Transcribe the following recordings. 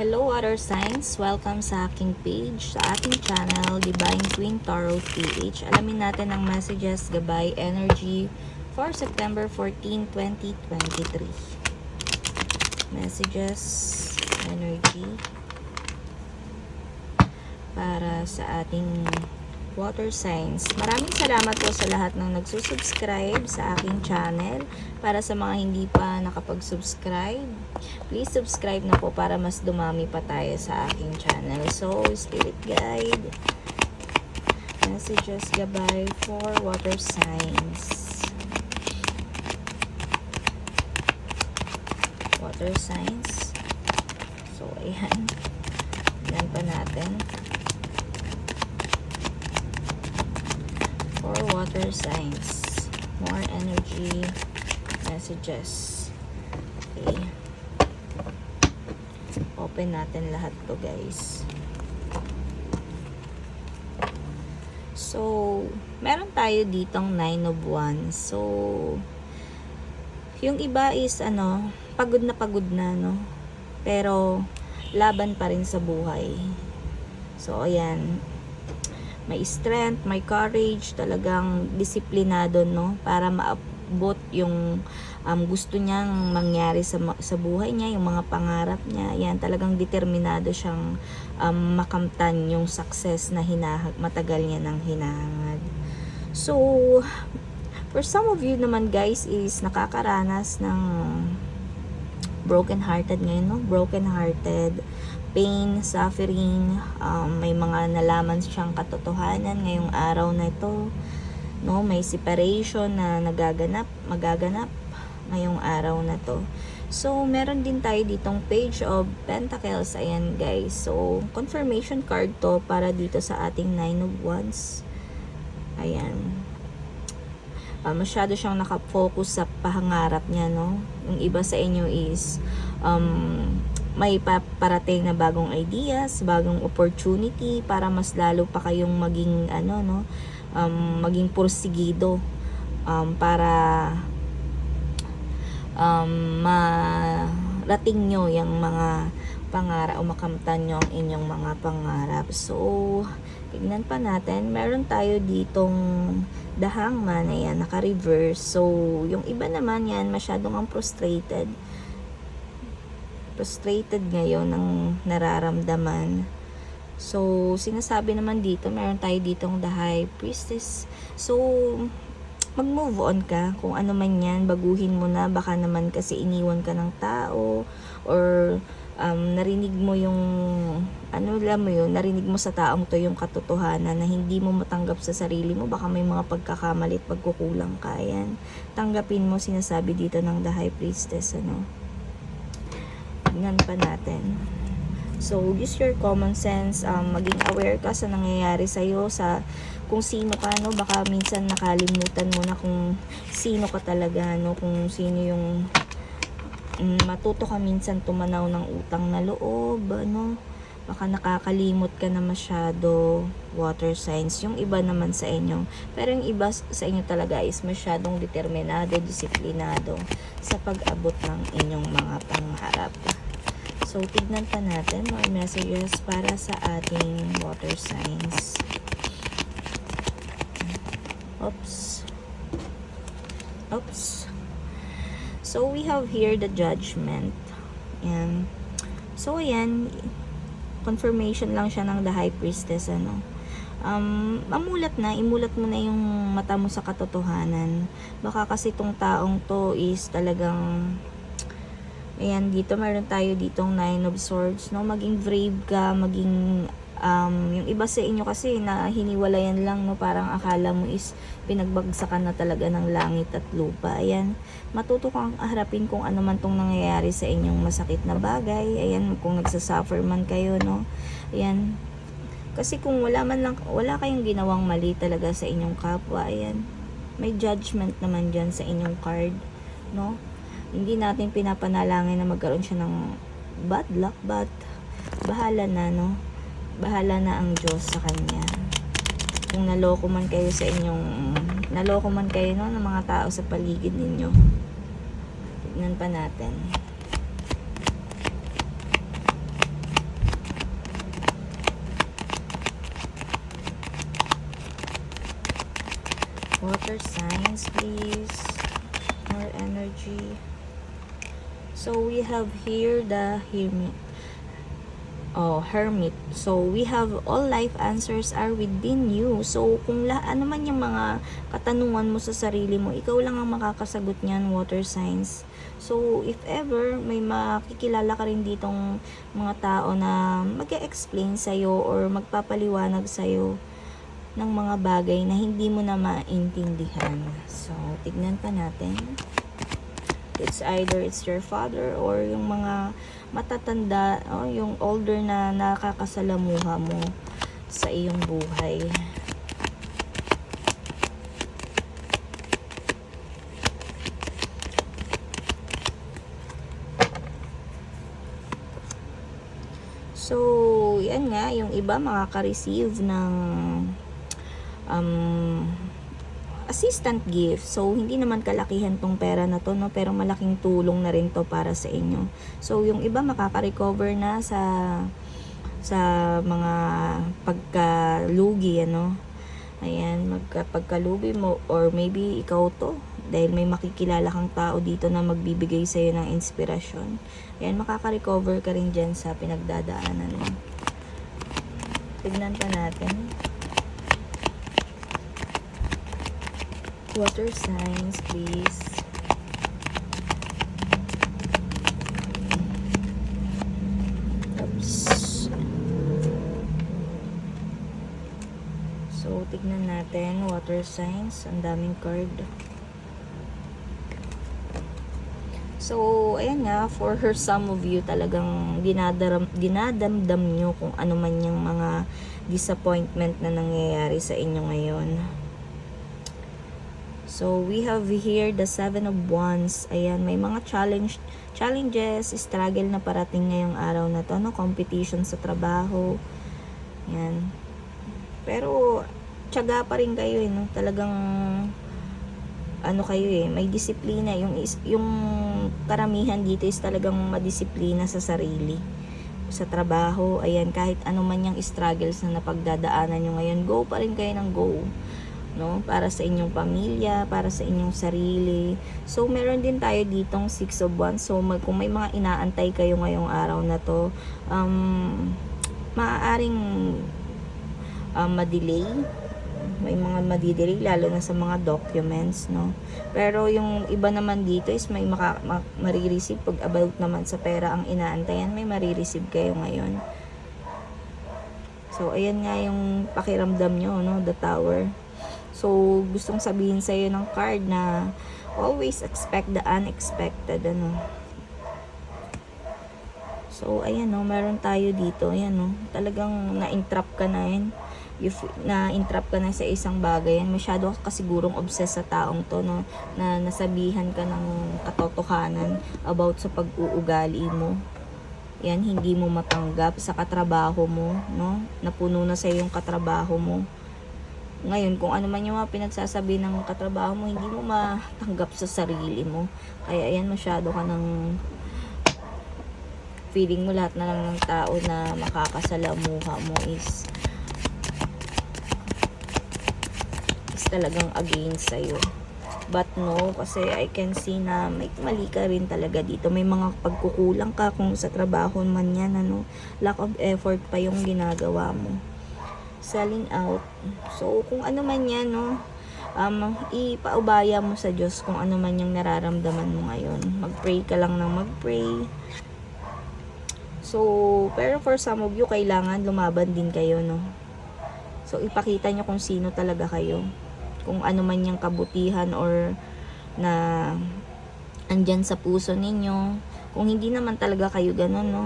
Hello water signs! Welcome sa aking page, sa aking channel, Divine Queen Tarot PH. Alamin natin ang messages, gabay, energy for September 14, 2023. Messages, energy para sa ating water signs. Maraming salamat po sa lahat ng nagsusubscribe sa aking channel. Para sa mga hindi pa nakapag-subscribe, please subscribe na po para mas dumami pa tayo sa aking channel. So, spirit guide, messages gabay for water signs. Water signs. So, ayan. Yan pa natin. For water signs. More energy messages. Okay. Open natin lahat to guys. So, meron tayo ditong 9 of Wands. So, yung iba is ano, pagod na pagod na, no? Pero, laban pa rin sa buhay. So, ayan may strength, may courage, talagang disiplinado, no? Para maabot yung um, gusto niyang mangyari sa, sa buhay niya, yung mga pangarap niya. Yan, talagang determinado siyang um, makamtan yung success na hinahag, matagal niya ng hinahangad. So, for some of you naman guys is nakakaranas ng broken hearted ngayon, no? Broken hearted pain, suffering, um, may mga nalaman siyang katotohanan ngayong araw na ito. No, may separation na nagaganap, magaganap ngayong araw na to. So, meron din tayo ditong page of pentacles. Ayan, guys. So, confirmation card to para dito sa ating nine of wands. Ayan. Uh, masyado siyang nakafocus sa pahangarap niya, no? Yung iba sa inyo is um, may paparating na bagong ideas, bagong opportunity para mas lalo pa kayong maging ano no, um, maging porsigido um, para um, marating nyo yung mga pangarap o makamtan nyo ang inyong mga pangarap. So, tignan pa natin. Meron tayo ditong the hangman na yan, naka-reverse. So, yung iba naman yan, masyadong ang frustrated frustrated ngayon ng nararamdaman. So, sinasabi naman dito, meron tayo ditong the high priestess. So, mag-move on ka kung ano man yan, baguhin mo na, baka naman kasi iniwan ka ng tao or um, narinig mo yung ano lang mo yun, narinig mo sa taong to yung katotohanan na hindi mo matanggap sa sarili mo, baka may mga pagkakamali at pagkukulang ka. Yan. Tanggapin mo, sinasabi dito ng the high priestess, ano tignan pa natin. So, use your common sense, um, maging aware ka sa nangyayari sa'yo, sa kung sino ka, no? Baka minsan nakalimutan mo na kung sino ka talaga, no? Kung sino yung matuto ka minsan tumanaw ng utang na loob, ano? Baka nakakalimot ka na masyado water signs. Yung iba naman sa inyo. Pero yung iba sa inyo talaga is masyadong determinado, disiplinado sa pag-abot ng inyong mga pangarap. So, tignan pa natin mga messages para sa ating water signs. Oops. Oops. So, we have here the judgment. Yan. So, ayan. Confirmation lang siya ng the high priestess, ano. Um, mamulat na, imulat mo na yung mata mo sa katotohanan. Baka kasi tong taong to is talagang Ayan, dito meron tayo ditong Nine of Swords, no? Maging brave ka, maging um, yung iba sa inyo kasi na hiniwalayan lang, no? Parang akala mo is pinagbagsakan na talaga ng langit at lupa. Ayan, matuto kang harapin kung ano man tong nangyayari sa inyong masakit na bagay. Ayan, kung nagsasuffer man kayo, no? Ayan, kasi kung wala man lang, wala kayong ginawang mali talaga sa inyong kapwa, ayan, may judgment naman dyan sa inyong card, no? hindi natin pinapanalangin na magkaroon siya ng bad luck but bahala na no bahala na ang Diyos sa kanya. Kung naloko man kayo sa inyong, naloko man kayo no, ng mga tao sa paligid ninyo. Tignan pa natin. Water signs, please. More energy. So we have here the hermit. Oh, hermit. So we have all life answers are within you. So kung la ano man yung mga katanungan mo sa sarili mo, ikaw lang ang makakasagot niyan, water signs. So if ever may makikilala ka rin ditong mga tao na mag-explain sa'yo or magpapaliwanag sa'yo ng mga bagay na hindi mo na maintindihan. So, tignan pa natin. It's either it's your father or yung mga matatanda, oh, yung older na nakakasalamuha mo sa iyong buhay. So, yan nga, yung iba makaka-receive ng um, assistant gift. So, hindi naman kalakihan tong pera na to, no? Pero malaking tulong na rin to para sa inyo. So, yung iba makaka-recover na sa sa mga pagkalugi, ano? Ayan, magka, pagkalugi mo or maybe ikaw to dahil may makikilala kang tao dito na magbibigay sa'yo ng inspirasyon. Ayan, makaka-recover ka rin dyan sa pinagdadaanan mo. Tignan pa natin. Water signs, please. Oops. So, tignan natin. Water signs. Ang daming card. So, ayan nga, for her, some of you talagang dinadaram, dinadamdam nyo kung ano man yung mga disappointment na nangyayari sa inyo ngayon. So, we have here the Seven of Wands. Ayan, may mga challenge, challenges, struggle na parating ngayong araw na to, no? Competition sa trabaho. Ayan. Pero, tiyaga pa rin kayo, eh, no? Talagang, ano kayo eh, may disiplina. Yung, yung karamihan dito is talagang madisiplina sa sarili. Sa trabaho, ayan, kahit ano man yung struggles na napagdadaanan nyo ngayon, go pa rin kayo ng go no? Para sa inyong pamilya, para sa inyong sarili. So, meron din tayo ditong 6 of Wands. So, mag, kung may mga inaantay kayo ngayong araw na to, um, maaaring um, madelay. May mga madidelay, lalo na sa mga documents, no? Pero yung iba naman dito is may maka, ma, marireceive pag about naman sa pera ang inaantayan, may marireceive kayo ngayon. So, ayan nga yung pakiramdam nyo, no? The Tower. So, gustong sabihin sa'yo ng card na always expect the unexpected, ano. So, ayan, no, meron tayo dito, ayan, no, talagang na-entrap ka na yun. You, na-entrap ka na sa isang bagay yan. Masyado ka kasigurong obsessed sa taong to, no, na nasabihan ka ng katotohanan about sa pag-uugali mo. Yan, hindi mo matanggap sa katrabaho mo, no, napuno na sa yung katrabaho mo ngayon, kung ano man yung mga pinagsasabi ng katrabaho mo, hindi mo matanggap sa sarili mo. Kaya ayan, masyado ka ng feeling mo lahat na lang ng tao na makakasalamuha mo is is talagang against sa'yo. But no, kasi I can see na may mali ka rin talaga dito. May mga pagkukulang ka kung sa trabaho man yan, ano, lack of effort pa yung ginagawa mo selling out. So, kung ano man yan, no, um, ipaubaya mo sa Diyos kung ano man yung nararamdaman mo ngayon. Mag-pray ka lang ng mag-pray. So, pero for some of you, kailangan lumaban din kayo, no. So, ipakita nyo kung sino talaga kayo. Kung ano man yung kabutihan or na andyan sa puso ninyo. Kung hindi naman talaga kayo ganun, no.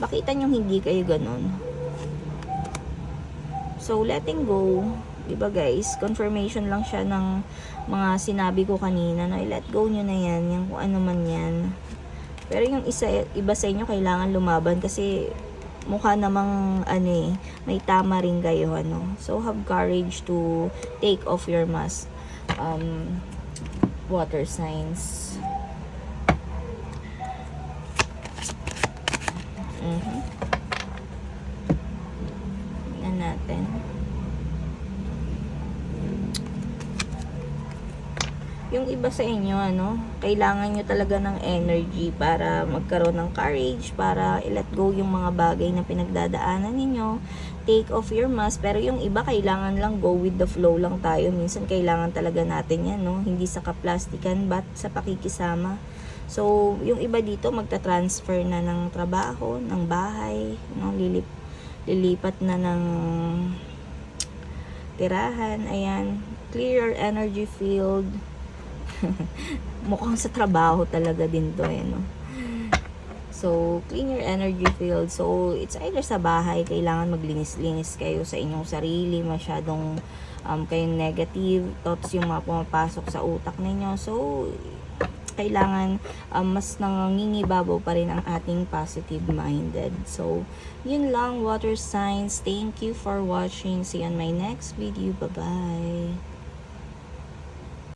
Bakita nyo hindi kayo ganun. So, letting go, di ba guys, confirmation lang siya ng mga sinabi ko kanina, no? let go nyo na yan, yung kung ano man yan. Pero yung isa, iba sa inyo, kailangan lumaban kasi mukha namang ano eh, may tama rin kayo, ano. So, have courage to take off your mask. Um, water signs. Mm-hmm. Natin. Yung iba sa inyo, ano, kailangan nyo talaga ng energy para magkaroon ng courage, para i-let go yung mga bagay na pinagdadaanan ninyo. Take off your mask. Pero yung iba, kailangan lang go with the flow lang tayo. Minsan, kailangan talaga natin yan, no? Hindi sa kaplastikan, but sa pakikisama. So, yung iba dito, magta-transfer na ng trabaho, ng bahay, no? Lilip, lilipat na ng tirahan, ayan, clear your energy field. Mukhang sa trabaho talaga din to, eh, no? So, clean your energy field. So, it's either sa bahay, kailangan maglinis-linis kayo sa inyong sarili, masyadong um, kayong negative thoughts yung mga pumapasok sa utak ninyo. So, kailangan um, mas nangingibabaw pa rin ang ating positive minded. So, yun lang, water signs. Thank you for watching. See you on my next video. Bye-bye.